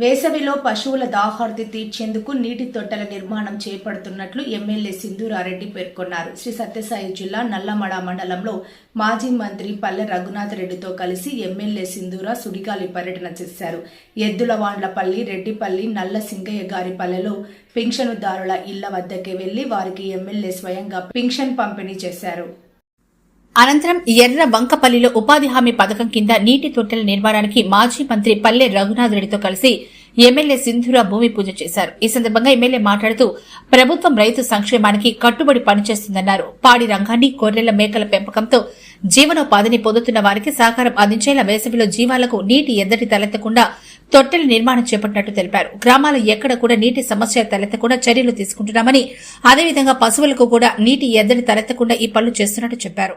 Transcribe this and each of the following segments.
వేసవిలో పశువుల దాహార్తి తీర్చేందుకు నీటి తొట్టెల నిర్మాణం చేపడుతున్నట్లు ఎమ్మెల్యే సింధూరారెడ్డి పేర్కొన్నారు. శ్రీ సత్యసాయి జిల్లా నల్లమడ మండలంలో మాజీ మంత్రి పల్లె రఘునాథ్ రెడ్డితో కలిసి ఎమ్మెల్యే సింధూర సుడిగాలి పర్యటన చేశారు. ఎద్దులవాండ్లపల్లి రెడ్డిపల్లి నల్ల సింగయ్య గారి పల్లెలో పింఛనుదారుల ఇళ్ళ వద్దకే వెళ్ళి వారికి ఎమ్మెల్యే స్వయంగా పింఛన్ పంపిణీ చేశారు. అనంతరం ఎర్ర బంకపల్లిలో ఉపాధి హామీ పథకం కింద నీటి తొట్టెల నిర్మాణానికి మాజీ మంత్రి పల్లె రఘునాథ్ రెడ్డితో కలిసి ఎమ్మెల్యే సింధురా భూమి పూజ చేశారు. ఈ సందర్భంగా ఎమ్మెల్యే మాట్లాడుతూ ప్రభుత్వం రైతు సంక్షేమానికి కట్టుబడి పనిచేస్తుందన్నారు. పాడి రంగాన్ని గొర్రెల మేకల పెంపకంతో జీవనోపాధిని పొందుతున్న వారికి సహకారం అందించేలా వేసవిలో జీవాలకు నీటి ఎద్దడి తలెత్తకుండా తొట్టెల నిర్మాణం చేపట్టినట్టు తెలిపారు. గ్రామాలు ఎక్కడ కూడా నీటి సమస్య తలెత్తకుండా చర్యలు తీసుకుంటున్నామని అదేవిధంగా పశువులకు కూడా నీటి ఎద్దడి తలెత్తకుండా ఈ పనులు చేస్తున్నట్టు చెప్పారు.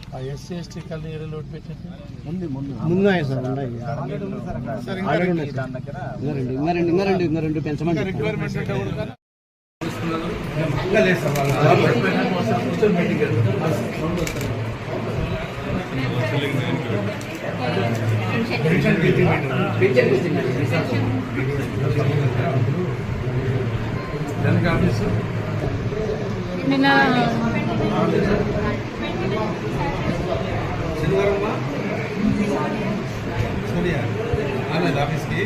ఆ ఎస్సీ ఎస్టీ కాలనీ ఏరియాలో ఒకటి పెట్టండి ముందు ముందు సార్ ఉన్నాయి ఆల్రెడీ ఉన్నాయి సార్ పెంచమని ఆఫీసు సూర్య రాలేదు ఆఫీస్కి.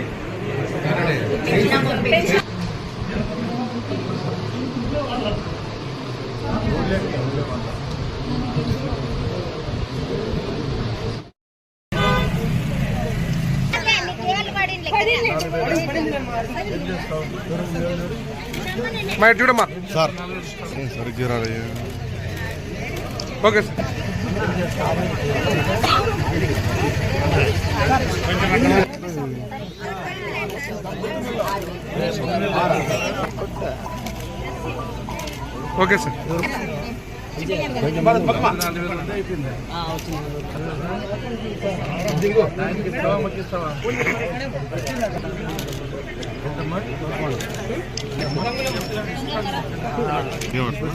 చూడమ్మా. సార్. సరిగ్గా రాలే ఓకే సార్ ఓకే సార్ ఏమంటారు